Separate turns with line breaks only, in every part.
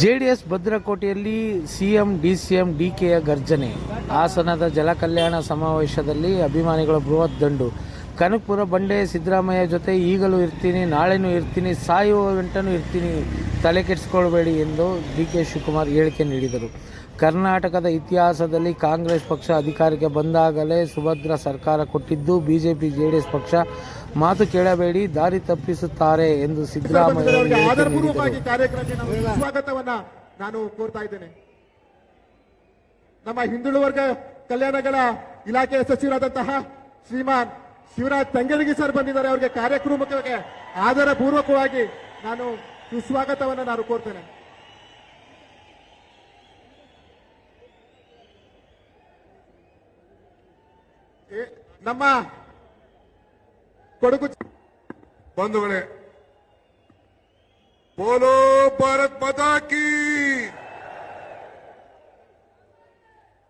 JDS ಭದ್ರಕೋಟೆಯಲ್ಲಿ CM, DCM, ಡಿಕೆಯ ಗರ್ಜನೆ. ಹಾಸನದ ಜಲಕಲ್ಯಾಣ ಸಮಾವೇಶದಲ್ಲಿ ಅಭಿಮಾನಿಗಳ ಬೃಹತ್ ದಂಡು. ಕನಕಪುರ ಬಂಡೆ ಸಿದ್ದರಾಮಯ್ಯ ಜೊತೆ ಈಗಲೂ ಇರ್ತೀನಿ, ನಾಳೆನೂ ಇರ್ತೀನಿ, ಸಾಯುವ ಗಂಟನೂ ಇರ್ತೀನಿ, ತಲೆ ಕೆಡಿಸ್ಕೊಳ್ಬೇಡಿ ಎಂದು ಡಿ ಕೆ ಶಿವಕುಮಾರ್ ಹೇಳಿಕೆ ನೀಡಿದರು. ಕರ್ನಾಟಕದ ಇತಿಹಾಸದಲ್ಲಿ ಕಾಂಗ್ರೆಸ್ ಪಕ್ಷ ಅಧಿಕಾರಕ್ಕೆ ಬಂದಾಗಲೇ ಸುಭದ್ರ ಸರ್ಕಾರ ಕೊಟ್ಟಿದ್ದು, ಬಿಜೆಪಿ, ಜೆಡಿಎಸ್ ಪಕ್ಷ ಮಾತು ಕೇಳಬೇಡಿ ದಾರಿ ತಪ್ಪಿಸುತ್ತಾರೆ ಎಂದು ಸಿದ್ದರಾಮಯ್ಯ
ಆಧಾರಪೂರ್ವಕವಾಗಿ ಕಾರ್ಯಕ್ರಮಕ್ಕೆ ನಾವು ಸ್ವಾಗತವನ್ನ ನಾನು ಕೋರ್ತಾ ಇದ್ದೇನೆ. ನಮ್ಮ ಹಿಂದುಳಿದ ವರ್ಗ ಕಲ್ಯಾಣಗಳ ಇಲಾಖೆಯ ಸಚಿವರಾದಂತಹ ಶ್ರೀಮಾನ್ ಶಿವರಾಜ್ ತಂಗಲಗಿ ಸರ್ ಬಂದಿದ್ದಾರೆ. ಅವರಿಗೆ ಕಾರ್ಯಕ್ರಮಕ್ಕೆ ಆಧಾರ ಪೂರ್ವಕವಾಗಿ ನಾನು ಸುಸ್ವಾಗತವನ್ನು ನಾನು ಕೋರ್ತೇನೆ. ನಮ್ಮ ಕೊಡಗು
ಬಂಧುಗಳೇ ಬೋಲೋ ಭಾರತ್ ಮಾತಾ ಕಿ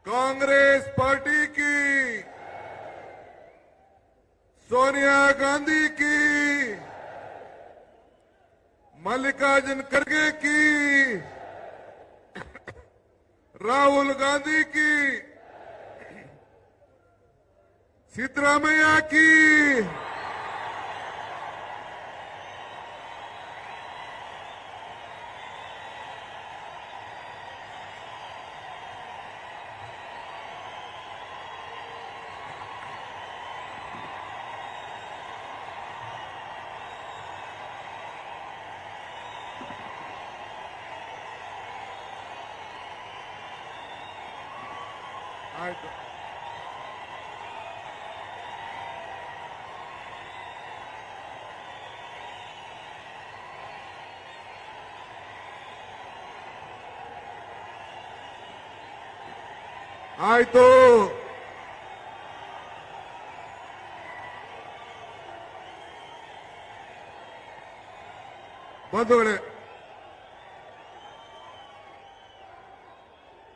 कांग्रेस पार्टी की सोनिया गांधी की मल्लिकार्जुन खड़गे की राहुल गांधी की सिद्धरामैया की ಆಯ್ತು. ಆಯ್ತು. ಬಂಧುಗಳೇ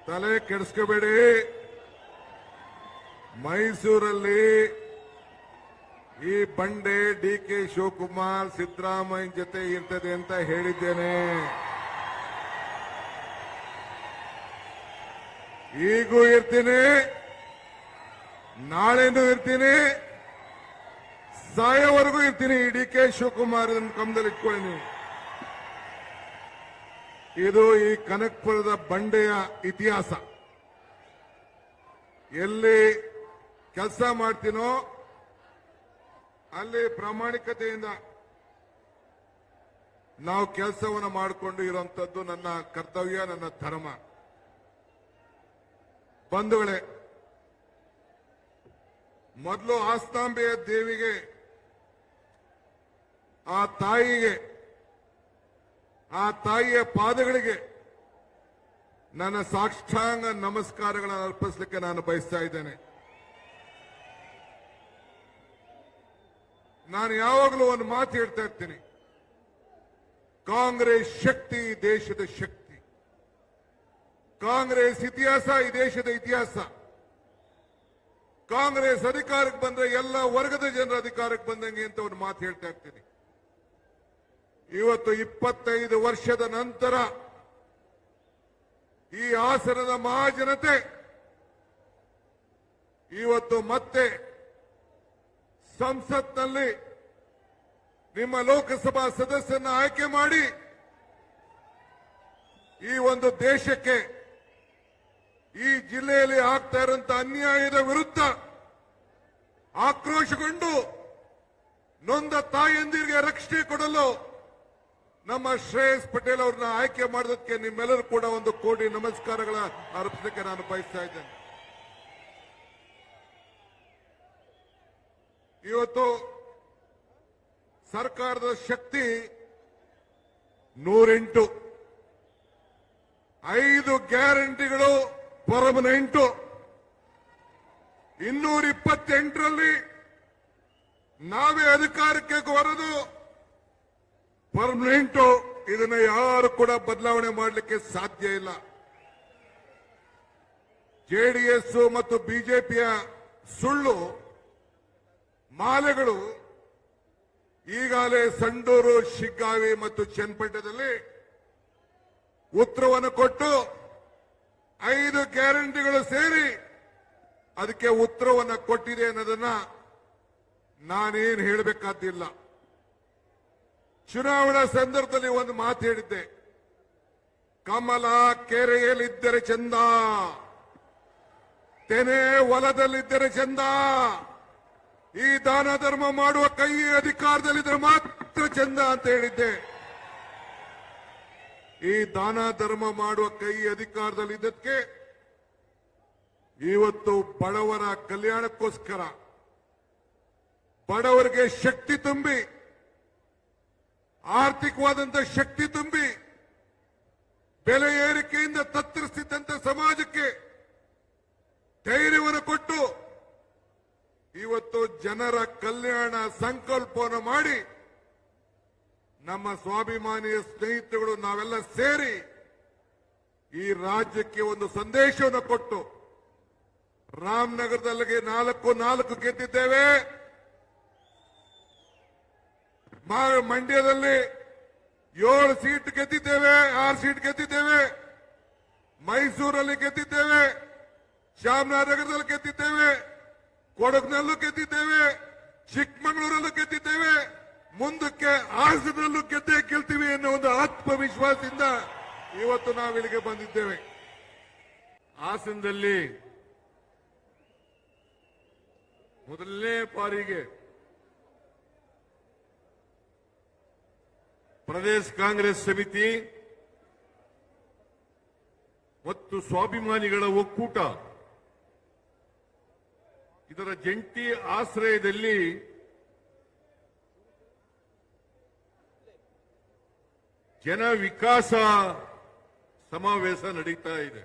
ತಲೆ ಕೆಡಿಸ್ಕೋಬೇಡಿ. ಮೈಸೂರಲ್ಲಿ ಈ ಬಂಡೆ ಡಿ ಕೆ ಶಿವಕುಮಾರ್ ಸಿದ್ದರಾಮಯ್ಯ ಜೊತೆ ಇರ್ತದೆ ಅಂತ ಹೇಳಿದ್ದೇನೆ. ಈಗೂ ಇರ್ತೀನಿ, ನಾಳೆನೂ ಇರ್ತೀನಿ, ಸಾಯೋವರೆಗೂ ಇರ್ತೀನಿ ಡಿ ಕೆ ಶಿವಕುಮಾರ್ ಕಮದಲ್ಲಿ ಇಟ್ಕೊಳ್ಳಿ ಇದು ಈ ಕನಕಪುರದ ಬಂಡೆಯ ಇತಿಹಾಸ. ಎಲ್ಲಿ ಕೆಲಸ ಮಾಡ್ತೀನೋ, ಅಲ್ಲಿ ಪ್ರಾಮಾಣಿಕತೆಯಿಂದ ನಾವು ಕೆಲಸವನ್ನು ಮಾಡಿಕೊಂಡು ಇರುವಂತದ್ದು ನನ್ನ ಕರ್ತವ್ಯ, ನನ್ನ ಧರ್ಮ. ಬಂಧುಗಳೇ, ಮೊದಲು ಆಸ್ತಾಂಬೆಯ ದೇವಿಗೆ, ಆ ತಾಯಿಗೆ, ಆ ತಾಯಿಯ ಪಾದಗಳಿಗೆ ನನ್ನ ಸಾಕ್ಷಾಂಗ ನಮಸ್ಕಾರಗಳನ್ನು ಅರ್ಪಿಸಲಿಕ್ಕೆ ನಾನು ಬಯಸ್ತಾ ಇದ್ದೇನೆ. ನಾನು ಯಾವಾಗಲೂ ಒಂದು ಮಾತು ಹೇಳ್ತಾ ಇರ್ತೀನಿ. ಕಾಂಗ್ರೆಸ್ ಶಕ್ತಿ ದೇಶದ ಶಕ್ತಿ. ಕಾಂಗ್ರೆಸ್ ಇತಿಹಾಸ ಈ ದೇಶದ ಇತಿಹಾಸ. ಕಾಂಗ್ರೆಸ್ ಅಧಿಕಾರಕ್ಕೆ ಬಂದ್ರೆ ಎಲ್ಲ ವರ್ಗದ ಜನರ ಅಧಿಕಾರಕ್ಕೆ ಬಂದಂಗೆ ಅಂತ ಒಂದು ಮಾತು ಹೇಳ್ತಾ ಇರ್ತೀನಿ. ಇವತ್ತು ಇಪ್ಪತ್ತೈದು ವರ್ಷದ ನಂತರ ಈ ಹಾಸನದ ಮಹಾಜನತೆ ಇವತ್ತು ಮತ್ತೆ ಸಂಸತ್ನಲ್ಲಿ ನಿಮ್ಮ ಲೋಕಸಭಾ ಸದಸ್ಯನ ಆಯ್ಕೆ ಮಾಡಿ ಈ ಒಂದು ದೇಶಕ್ಕೆ ಈ ಜಿಲ್ಲೆಯಲ್ಲಿ ಆಗ್ತಾ ಇರುವಂತಹ ಅನ್ಯಾಯದ ವಿರುದ್ಧ ಆಕ್ರೋಶಗೊಂಡು ನೊಂದ ತಾಯಂದಿರಿಗೆ ರಕ್ಷಣೆ ಕೊಡಲು ನಮ್ಮ ಶ್ರೇಯಸ್ ಪಟೇಲ್ ಅವ್ರನ್ನ ಆಯ್ಕೆ ಮಾಡೋದಕ್ಕೆ ನಿಮ್ಮೆಲ್ಲರೂ ಕೂಡ ಒಂದು ಕೋಟಿ ನಮಸ್ಕಾರಗಳ ಅರ್ಪಿಸಲಿಕ್ಕೆ ನಾನು ಬಯಸ್ತಾ ಇದ್ದೇನೆ. ಇವತ್ತು ಸರ್ಕಾರದ ಶಕ್ತಿ ನೂರೆಂಟು. ಐದು ಗ್ಯಾರಂಟಿಗಳು ಪರ್ಮನೆಂಟು. ಇನ್ನೂರ ಇಪ್ಪತ್ತೆಂಟರಲ್ಲಿ ನಾವೇ ಅಧಿಕಾರಕ್ಕೆ ಬರೋದು ಪರ್ಮನೆಂಟು. ಇದನ್ನ ಯಾರು ಕೂಡ ಬದಲಾವಣೆ ಮಾಡಲಿಕ್ಕೆ ಸಾಧ್ಯ ಇಲ್ಲ. ಜೆಡಿಎಸ್ ಮತ್ತು ಬಿಜೆಪಿಯ ಸುಳ್ಳು ಮಾಲೆಗಳು ಈಗಾಗಲೇ ಸಂಡೂರು, ಶಿಗ್ಗಾವಿ ಮತ್ತು ಚನ್ನಪಟ್ಟಣದಲ್ಲಿ
ಉತ್ತರವನ್ನು ಕೊಟ್ಟು ಐದು ಗ್ಯಾರಂಟಿಗಳು ಸೇರಿ ಅದಕ್ಕೆ ಉತ್ತರವನ್ನು ಕೊಟ್ಟಿದೆ ಅನ್ನೋದನ್ನ ನಾನೇನು ಹೇಳಬೇಕಾದಿಲ್ಲ ಚುನಾವಣಾ ಸಂದರ್ಭದಲ್ಲಿ ಒಂದು ಮಾತು ಹೇಳಿದ್ದೆ. ಕಮಲ ಕೆರೆಯಲ್ಲಿದ್ದರೆ ಚಂದ, ತೆನೆ ಹೊಲದಲ್ಲಿದ್ದರೆ ಚಂದ. ಈ ದಾನ ಧರ್ಮ ಮಾಡುವ ಕೈ ಅಧಿಕಾರದಲ್ಲಿದ್ದರೆ ಮಾತ್ರ ಚಂದ ಅಂತ ಹೇಳಿದ್ದೆ. ಈ ದಾನ ಧರ್ಮ ಮಾಡುವ ಕೈ ಅಧಿಕಾರದಲ್ಲಿದ್ದಕ್ಕೆ ಇವತ್ತು ಬಡವರ ಕಲ್ಯಾಣಕ್ಕೋಸ್ಕರ ಬಡವರಿಗೆ ಶಕ್ತಿ ತುಂಬಿ, ಆರ್ಥಿಕವಾದಂತ ಶಕ್ತಿ ತುಂಬಿ, ಬೆಲೆ ಏರಿಕೆಯಿಂದ ತತ್ತರಿಸಿದ್ದಂತ ಸಮಾಜಕ್ಕೆ ಧೈರ್ಯವನ್ನು ಕೊಟ್ಟು ಇವತ್ತು ಜನರ ಕಲ್ಯಾಣ ಸಂಕಲ್ಪವನ್ನು ಮಾಡಿ ನಮ್ಮ ಸ್ವಾಭಿಮಾನಿಯ ಸ್ನೇಹಿತರುಗಳು ನಾವೆಲ್ಲ ಸೇರಿ ಈ ರಾಜ್ಯಕ್ಕೆ ಒಂದು ಸಂದೇಶವನ್ನು ಕೊಟ್ಟು ರಾಮನಗರದಲ್ಲಿ ನಾಲ್ಕು ನಾಲ್ಕು ಗೆದ್ದಿದ್ದೇವೆ. ಮಂಡ್ಯದಲ್ಲಿ ಏಳು ಸೀಟ್ ಗೆದ್ದಿದ್ದೇವೆ, ಆರು ಸೀಟ್ ಗೆದ್ದಿದ್ದೇವೆ. ಮೈಸೂರಲ್ಲಿ ಗೆದ್ದಿದ್ದೇವೆ, ಚಾಮರಾಜನಗರದಲ್ಲಿ ಗೆದ್ದಿದ್ದೇವೆ. ಕೊಡಗಿನಲ್ಲೂ ಗೆದ್ದಿದ್ದೇವೆ, ಚಿಕ್ಕಮಗಳೂರಲ್ಲೂ ಗೆದ್ದಿದ್ದೇವೆ, ಮುಂದಕ್ಕೆ ಹಾಸನದಲ್ಲೂ ಗೆದ್ದೇ ಗೆಲ್ತೀವಿ ಅನ್ನೋ ಒಂದು ಆತ್ಮವಿಶ್ವಾಸದಿಂದ ಇವತ್ತು ನಾವು ಇಲ್ಲಿಗೆ ಬಂದಿದ್ದೇವೆ. ಹಾಸನದಲ್ಲಿ ಮೊದಲನೇ ಬಾರಿಗೆ ಪ್ರದೇಶ ಕಾಂಗ್ರೆಸ್ ಸಮಿತಿ ಮತ್ತು ಸ್ವಾಭಿಮಾನಿಗಳ ಒಕ್ಕೂಟ ಇದರ ಜಂಟಿ ಆಶ್ರಯದಲ್ಲಿ ಜನ ವಿಕಾಸ ಸಮಾವೇಶ ನಡೀತಾ ಇದೆ.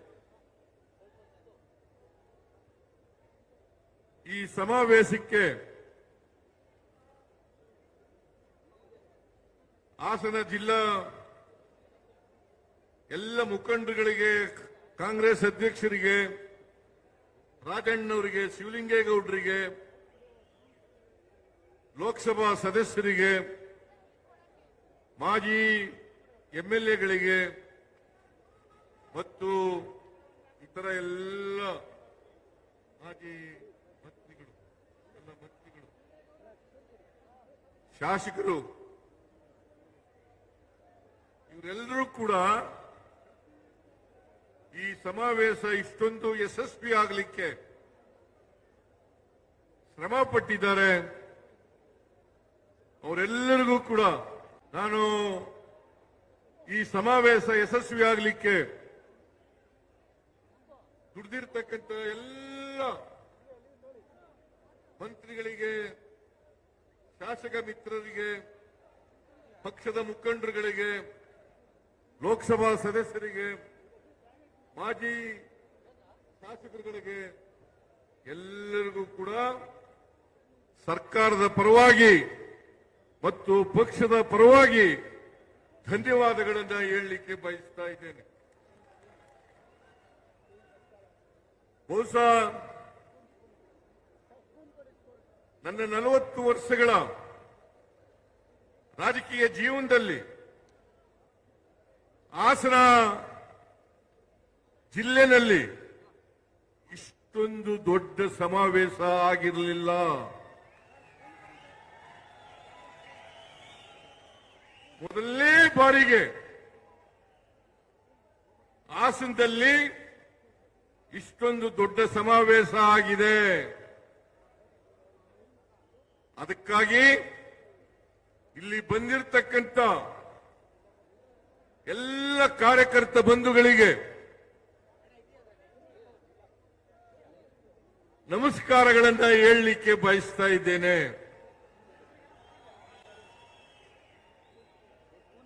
ಈ ಸಮಾವೇಶಕ್ಕೆ ಹಾಸನ ಜಿಲ್ಲಾ ಎಲ್ಲ ಮುಖಂಡರುಗಳಿಗೆ, ಕಾಂಗ್ರೆಸ್ ಅಧ್ಯಕ್ಷರಿಗೆ ರಾಜಣ್ಣವರಿಗೆ, ಶಿವಲಿಂಗೇಗೌಡರಿಗೆ, ಲೋಕಸಭಾ ಸದಸ್ಯರಿಗೆ, ಮಾಜಿ ಎಂಎಲ್ಎಗಳಿಗೆ ಮತ್ತು ಇತರ ಎಲ್ಲ ಮಾಜಿ ಮಂತ್ರಿಗಳು, ಎಲ್ಲ ಮಂತ್ರಿಗಳು, ಶಾಸಕರು, ಇವರೆಲ್ಲರೂ ಕೂಡ ಈ ಸಮಾವೇಶ ಇಷ್ಟೊಂದು ಯಶಸ್ವಿ ಆಗಲಿಕ್ಕೆ ಶ್ರಮ ಪಟ್ಟಿದ್ದಾರೆ. ಅವರೆಲ್ಲರಿಗೂ ಕೂಡ ನಾನು ಈ ಸಮಾವೇಶ ಯಶಸ್ವಿ ಆಗಲಿಕ್ಕೆ ದುಡಿದಿರ್ತಕ್ಕಂಥ ಎಲ್ಲ ಮಂತ್ರಿಗಳಿಗೆ, ಶಾಸಕ ಮಿತ್ರರಿಗೆ, ಪಕ್ಷದ ಮುಖಂಡರುಗಳಿಗೆ, ಲೋಕಸಭಾ ಸದಸ್ಯರಿಗೆ ಮಾಜಿ ಶಾಸಕರುಗಳಿಗೆ ಎಲ್ಲರಿಗೂ ಕೂಡ ಸರ್ಕಾರದ ಪರವಾಗಿ ಮತ್ತು ಪಕ್ಷದ ಪರವಾಗಿ ಧನ್ಯವಾದಗಳನ್ನು ಹೇಳಲಿಕ್ಕೆ ಬಯಸ್ತಾ ಇದ್ದೇನೆ. ಬಹುಶಃ ನನ್ನ ನಲವತ್ತು ವರ್ಷಗಳ ರಾಜಕೀಯ ಜೀವನದಲ್ಲಿ ಹಾಸನ ಜಿಲ್ಲೆನಲ್ಲಿ ಇಷ್ಟೊಂದು ದೊಡ್ಡ ಸಮಾವೇಶ ಆಗಿರಲಿಲ್ಲ. ಮೊದಲನೇ ಬಾರಿಗೆ ಹಾಸನದಲ್ಲಿ ಇಷ್ಟೊಂದು ದೊಡ್ಡ ಸಮಾವೇಶ ಆಗಿದೆ. ಅದಕ್ಕಾಗಿ ಇಲ್ಲಿ ಬಂದಿರತಕ್ಕಂಥ ಎಲ್ಲ ಕಾರ್ಯಕರ್ತ ಬಂಧುಗಳಿಗೆ ನಮಸ್ಕಾರಗಳನ್ನ ಹೇಳಲಿಕ್ಕೆ ಬಯಸ್ತಾ ಇದ್ದೇನೆ.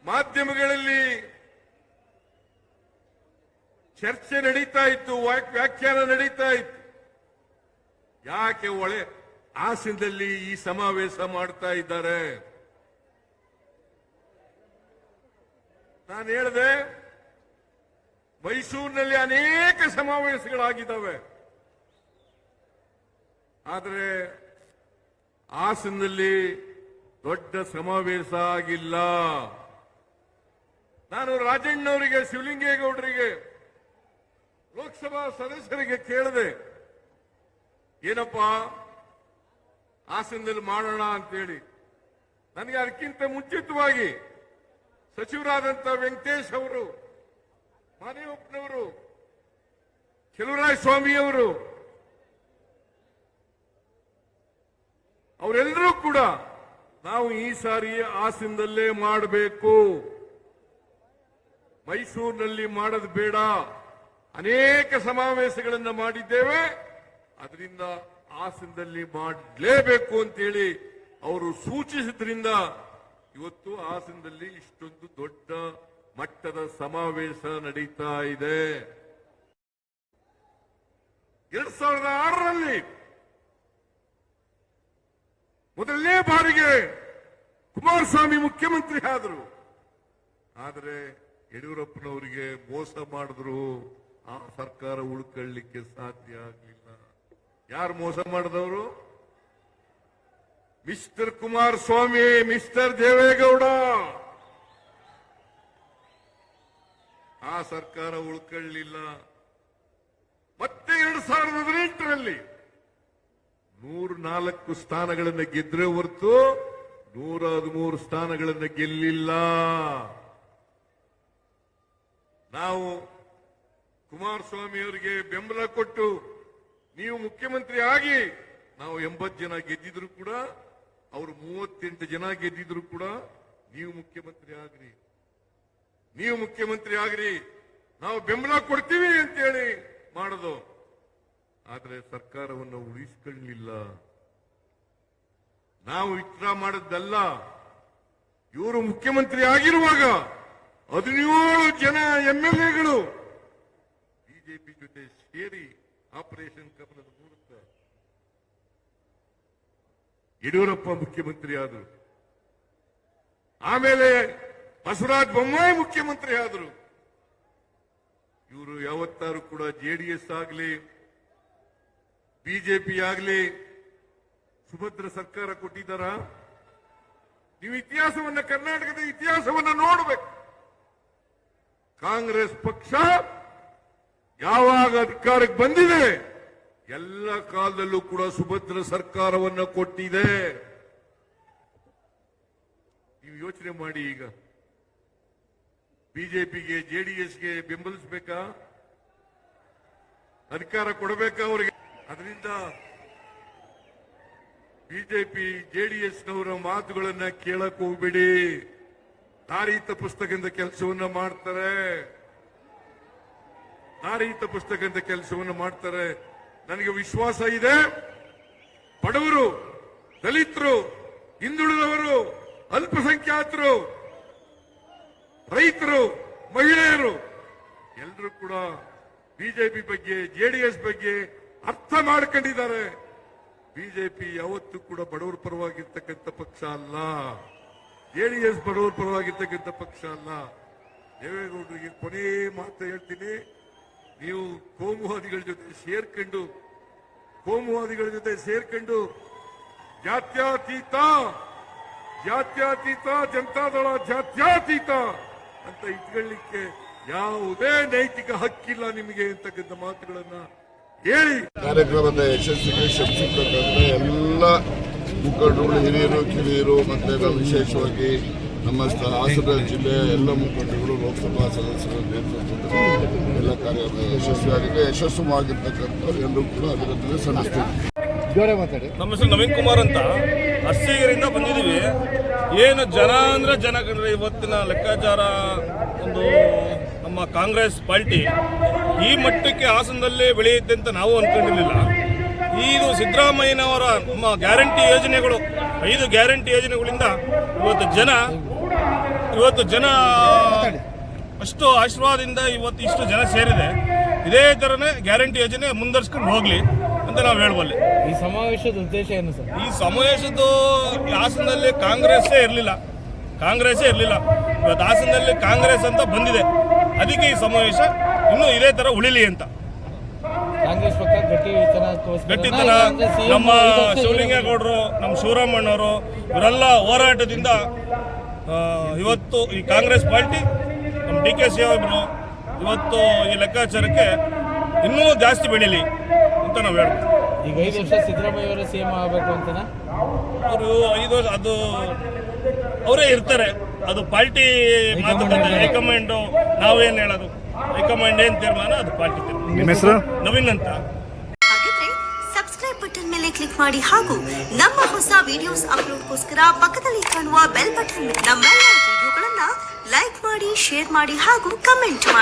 ಮಾಧ್ಯಮಗಳಲ್ಲಿ ಚರ್ಚೆ ನಡೀತಾ ಇತ್ತು ವ್ಯಾಖ್ಯಾನ ನಡೀತಾ ಇತ್ತು. ಯಾಕೆ ಒಳೆ ಹಾಸನದಲ್ಲಿ ಈ ಸಮಾವೇಶ ಮಾಡ್ತಾ ಇದ್ದಾರೆ? ನಾನು ಹೇಳಿದೆ, ಮೈಸೂರಿನಲ್ಲಿ ಅನೇಕ ಸಮಾವೇಶಗಳಾಗಿದ್ದಾವೆ. ಆದರೆ ಹಾಸನದಲ್ಲಿ ದೊಡ್ಡ ಸಮಾವೇಶ ಆಗಿಲ್ಲ. ನಾನು ರಾಜಣ್ಣವರಿಗೆ, ಶಿವಲಿಂಗೇಗೌಡರಿಗೆ, ಲೋಕಸಭಾ ಸದಸ್ಯರಿಗೆ ಕೇಳಿದೆ. ಏನಪ್ಪ? ಹಾಸನದಲ್ಲಿ ಮಾಡೋಣ ಅಂತೇಳಿ. ನನಗೆ ಅದಕ್ಕಿಂತ ಮುಂಚಿತವಾಗಿ ಸಚಿವರಾದಂಥ ವೆಂಕಟೇಶ್ ಅವರು ಮಾದೇವಪ್ಪನವರು ಸ್ವಾಮಿ ಸ್ವಾಮಿಯವರು ಅವರೆಲ್ಲರೂ ಕೂಡ ನಾವು ಈ ಸಾರಿ ಹಾಸನದಲ್ಲೇ ಮಾಡಬೇಕು. ಮೈಸೂರಿನಲ್ಲಿ ಮಾಡೋದು ಬೇಡ. ಅನೇಕ ಸಮಾವೇಶಗಳನ್ನು ಮಾಡಿದ್ದೇವೆ. ಅದರಿಂದ ಹಾಸನದಲ್ಲಿ ಮಾಡಲೇಬೇಕು ಅಂತೇಳಿ ಅವರು ಸೂಚಿಸಿದ್ರಿಂದ ಇವತ್ತು ಹಾಸನದಲ್ಲಿ ಇಷ್ಟೊಂದು ದೊಡ್ಡ ಮಟ್ಟದ ಸಮಾವೇಶ ನಡೀತಾ ಇದೆ. ಎರಡ್ ಸಾವಿರದ ಆರರಲ್ಲಿ ಮೊದಲನೇ ಬಾರಿಗೆ ಕುಮಾರಸ್ವಾಮಿ ಮುಖ್ಯಮಂತ್ರಿ ಆದರು. ಆದರೆ ಯಡಿಯೂರಪ್ಪನವರಿಗೆ ಮೋಸ ಮಾಡಿದ್ರು. ಆ ಸರ್ಕಾರ ಉಳ್ಕೊಳ್ಳಿಕ್ಕೆ ಸಾಧ್ಯ ಆಗಲಿಲ್ಲ. ಯಾರು ಮೋಸ ಮಾಡಿದವರು? Mister Kumaraswamy, mister Deve Gowda. ಆ ಸರ್ಕಾರ ಉಳ್ಕೊಳ್ಳಿಲ್ಲ. ಮತ್ತೆ ಎರಡ್ ಸಾವಿರದ ಹದಿನೆಂಟರಲ್ಲಿ ನಾಲ್ಕು ಸ್ಥಾನಗಳನ್ನು ಗೆದ್ರೆ ಹೊರತು ನೂರ ಹದಿಮೂರು ಸ್ಥಾನಗಳನ್ನು ಗೆಲ್ಲಿಲ್ಲ. ನಾವು ಕುಮಾರಸ್ವಾಮಿ ಅವರಿಗೆ ಬೆಂಬಲ ಕೊಟ್ಟು ನೀವು ಮುಖ್ಯಮಂತ್ರಿ ಆಗಿ ನಾವು ಎಂಬತ್ತು ಜನ ಗೆದ್ದಿದ್ರು ಕೂಡ, ಅವರು ಮೂವತ್ತೆಂಟು ಜನ ಗೆದ್ದಿದ್ರು ಕೂಡ ನೀವು ಮುಖ್ಯಮಂತ್ರಿ ಆಗ್ರಿ. ನೀವು ಮುಖ್ಯಮಂತ್ರಿ ಆಗ್ರಿ. ನಾವು ಬೆಂಬಲ ಕೊಡ್ತೀವಿ ಅಂತೇಳಿ ಮಾಡೋದು. ಆದರೆ ಸರ್ಕಾರವನ್ನು ಉಳಿಸಿಕೊಳ್ಳಲಿಲ್ಲ. ನಾವು ವಿಚಾರ ಮಾಡದ್ದಲ್ಲ. ಇವರು ಮುಖ್ಯಮಂತ್ರಿ ಆಗಿರುವಾಗ ಹದಿನೇಳು ಜನ ಎಂಎಲ್ಎಗಳು ಬಿಜೆಪಿ ಜೊತೆ ಸೇರಿ ಆಪರೇಷನ್ ಕಮಲದ ಮೂಲಕ ಯಡಿಯೂರಪ್ಪ ಮುಖ್ಯಮಂತ್ರಿ ಆದರು. ಆಮೇಲೆ ಬಸವರಾಜ ಬೊಮ್ಮಾಯಿ ಮುಖ್ಯಮಂತ್ರಿ ಆದರು. ಇವರು ಯಾವತ್ತಾರು ಕೂಡ ಜೆಡಿಎಸ್ ಆಗಲಿ ಬಿಜೆಪಿ ಆಗಲಿ ಸುಭದ್ರ ಸರ್ಕಾರ ಕೊಟ್ಟಿದ್ದಾರ? ನೀವು ಇತಿಹಾಸವನ್ನ ಕರ್ನಾಟಕದ ಇತಿಹಾಸವನ್ನ ನೋಡಬೇಕು. ಕಾಂಗ್ರೆಸ್ ಪಕ್ಷ ಯಾವಾಗ ಅಧಿಕಾರಕ್ಕೆ ಬಂದಿದೆ, ಎಲ್ಲ ಕಾಲದಲ್ಲೂ ಕೂಡ ಸುಭದ್ರ ಸರ್ಕಾರವನ್ನ ಕೊಟ್ಟಿದೆ. ನೀವು ಯೋಚನೆ ಮಾಡಿ ಈಗ. ಬಿಜೆಪಿಗೆ ಜೆಡಿಎಸ್ಗೆ ಬೆಂಬಲಿಸಬೇಕಾ? ಅಧಿಕಾರ ಕೊಡಬೇಕಾ ಅವರಿಗೆ? ಅದರಿಂದ ಬಿಜೆಪಿ, ಜೆಡಿಎಸ್ನವರ ಮಾತುಗಳನ್ನ ಕೇಳಕ್ ಹೋಗ್ಬೇಡಿ. ದಾರಿ ಪುಸ್ತಕದಿಂದ ಕೆಲಸವನ್ನ ಮಾಡ್ತಾರೆ. ದಾರಿ ಪುಸ್ತಕದಿಂದ ಕೆಲಸವನ್ನ ಮಾಡ್ತಾರೆ. ನನಗೆ ವಿಶ್ವಾಸ ಇದೆ. ಬಡವರು, ದಲಿತರು, ಹಿಂದುಳಿದವರು, ಅಲ್ಪಸಂಖ್ಯಾತರು, ರೈತರು, ಮಹಿಳೆಯರು ಎಲ್ಲರೂ ಕೂಡ ಬಿಜೆಪಿ ಬಗ್ಗೆ, ಜೆಡಿಎಸ್ ಬಗ್ಗೆ ಅರ್ಥ ಮಾಡ್ಕೊಂಡಿದ್ದಾರೆ. ಬಿಜೆಪಿ ಯಾವತ್ತೂ ಕೂಡ ಬಡವರ ಪರವಾಗಿರ್ತಕ್ಕಂಥ ಪಕ್ಷ ಅಲ್ಲ. ಜೆಡಿಎಸ್ ಬಡವರ ಪರವಾಗಿರ್ತಕ್ಕಂಥ ಪಕ್ಷ ಅಲ್ಲ. ದೇವೇಗೌಡರಿಗೆ ಕೊನೆ ಮಾತು ಹೇಳ್ತೀನಿ. ನೀವು ಕೋಮುವಾದಿಗಳ ಜೊತೆ ಸೇರ್ಕೊಂಡು, ಕೋಮುವಾದಿಗಳ ಜೊತೆ ಸೇರ್ಕೊಂಡು, ಜಾತ್ಯಾತೀತ ಜಾತ್ಯಾತೀತ ಜನತಾದಳ ಜಾತ್ಯಾತೀತ ಅಂತ ಇಟ್ಕೊಳ್ಳಿಕ್ಕೆ ಯಾವುದೇ ನೈತಿಕ ಹಕ್ಕಿಲ್ಲ ನಿಮಗೆ ಅಂತಕ್ಕಂಥ ಮಾತುಗಳನ್ನ ಹೇಳಿ.
ಕಾರ್ಯಕ್ರಮದ ಯಶಸ್ಸಿಗೆ ಶ್ರಮಿಸಿರ್ತಕ್ಕಂಥ ಎಲ್ಲ ಮುಖಂಡರುಗಳು ಹಿರಿಯರು ಕಿರಿಯರು ಮತ್ತೆ ನಾವು ವಿಶೇಷವಾಗಿ ನಮ್ಮ ಹಾಸನ ಜಿಲ್ಲೆಯ ಎಲ್ಲ ಮುಖಂಡರುಗಳು ಲೋಕಸಭಾ ಸದಸ್ಯರ ನೇತೃತ್ವದಲ್ಲಿ ಎಲ್ಲ ಕಾರ್ಯ ಯಶಸ್ವಿಯಾಗಿದೆ. ಯಶಸ್ವಿಯಾಗಿರ್ತಕ್ಕಂಥವ್ರು ಎಲ್ಲರೂ ಕೂಡ ಅಭಿನಂದನೆ ಸಲ್ಲಿಸ್ತೀವಿ.
ನಮ್ಮ ಹೆಸರು ನವೀನ್ ಕುಮಾರ್ ಅಂತ. ಅರ್ಸಿಗರಿಂದ ಬಂದಿದ್ದೀವಿ. ಏನು ಜನ ಅಂದ್ರೆ ಜನ ಇವತ್ತಿನ ಲೆಕ್ಕಾಚಾರ ಒಂದು ನಮ್ಮ ಕಾಂಗ್ರೆಸ್ ಪಾರ್ಟಿ ಈ ಮಟ್ಟಕ್ಕೆ ಹಾಸನದಲ್ಲೇ ಬೆಳೆಯುತ್ತೆ ಅಂತ ನಾವು ಅನ್ಕೊಂಡಿರ್ಲಿಲ್ಲ. ಇದು ಸಿದ್ದರಾಮಯ್ಯನವರ ನಮ್ಮ ಗ್ಯಾರಂಟಿ ಯೋಜನೆಗಳು ಐದು ಗ್ಯಾರಂಟಿ ಯೋಜನೆಗಳಿಂದ ಇವತ್ತು ಜನ ಇವತ್ತು ಜನ ಅಷ್ಟು ಆಶೀರ್ವಾದದಿಂದ ಇವತ್ತು ಇಷ್ಟು ಜನ ಸೇರಿದೆ. ಇದೇ ಥರನೇ ಗ್ಯಾರಂಟಿ ಯೋಜನೆ ಮುಂದರ್ಸ್ಕೊಂಡು ಹೋಗ್ಲಿ ಅಂತ ನಾವು ಹೇಳಬಲ್ಲೆ
ಈ ಸಮಾವೇಶದ ಉದ್ದೇಶ ಏನು ಸರ್?
ಈ ಸಮಾವೇಶದ ಹಾಸನದಲ್ಲಿ ಕಾಂಗ್ರೆಸ್ಸೇ ಇರಲಿಲ್ಲ. ಕಾಂಗ್ರೆಸ್ಸೇ ಇರಲಿಲ್ಲ. ಇವತ್ತು ಹಾಸನದಲ್ಲಿ ಕಾಂಗ್ರೆಸ್ ಅಂತ ಬಂದಿದೆ. ಅದಕ್ಕೆ ಈ ಸಮಾವೇಶ ಇನ್ನೂ ಇದೇ ತರ ಉಳಿಲಿ ಅಂತ. ಗಟ್ಟಿತನ. ನಮ್ಮ ಶಿವಲಿಂಗೇಗೌಡರು ನಮ್ಮ ಶಿವರಾಮಣ್ಣವರು ಇವರೆಲ್ಲ ಹೋರಾಟದಿಂದ ಇವತ್ತು ಈ ಕಾಂಗ್ರೆಸ್ ಪಾರ್ಟಿ ನಮ್ಮ ಡಿ ಕೆ ಸಾಹೇಬರು ಇವತ್ತು ಈ ಲೆಕ್ಕಾಚಾರಕ್ಕೆ ಇನ್ನೂ ಜಾಸ್ತಿ ಬೆಳೀಲಿ ಅಂತ ನಾವು ಹೇಳ್ತೀವಿ.
ಈಗ ಐದು ವರ್ಷ ಸಿದ್ದರಾಮಯ್ಯ ಅವರು ಸಿ ಎಂ ಆಗಬೇಕು ಅಂತನಾ?
ಅವರು ಐದು ವರ್ಷ ಅದು ಅವರೇ ಇರ್ತಾರೆ. ಅದು ಪಾರ್ಟಿ ಮಾತುಕತೆ ಹೈಕಮಾಂಡು ನಾವೇನು ಹೇಳೋದು? ಹೈಕಮಾಂಡ್ ಏನು ತೀರ್ಮಾನ? ಅದು ಪಾರ್ಟಿ ತೀರ್ಮಾನ.
ನಿಮ್ಮ ಹೆಸರು?
ನವೀನ್ ಅಂತ.
ಹಾಗಿದ್ರೆ ಸಬ್ಸ್ಕ್ರೈಬ್ ಬಟನ್ ಮೇಲೆ ಕ್ಲಿಕ್ ಮಾಡಿ ಹಾಗೂ ನಮ್ಮ ಹೊಸ ವಿಡಿಯೋಸ್ ಅಪ್ಲೋಡ್ಗೋಸ್ಕರ ಪಕ್ಕದಲ್ಲಿ ಕಾಣುವ ಬೆಲ್ ಬಟನ್ ನಮ್ಮೆಲ್ಲ ವಿಡಿಯೋಗಳನ್ನ ಲೈಕ್ ಮಾಡಿ ಶೇರ್ ಮಾಡಿ ಹಾಗೂ ಕಮೆಂಟ್ ಮಾಡಿ.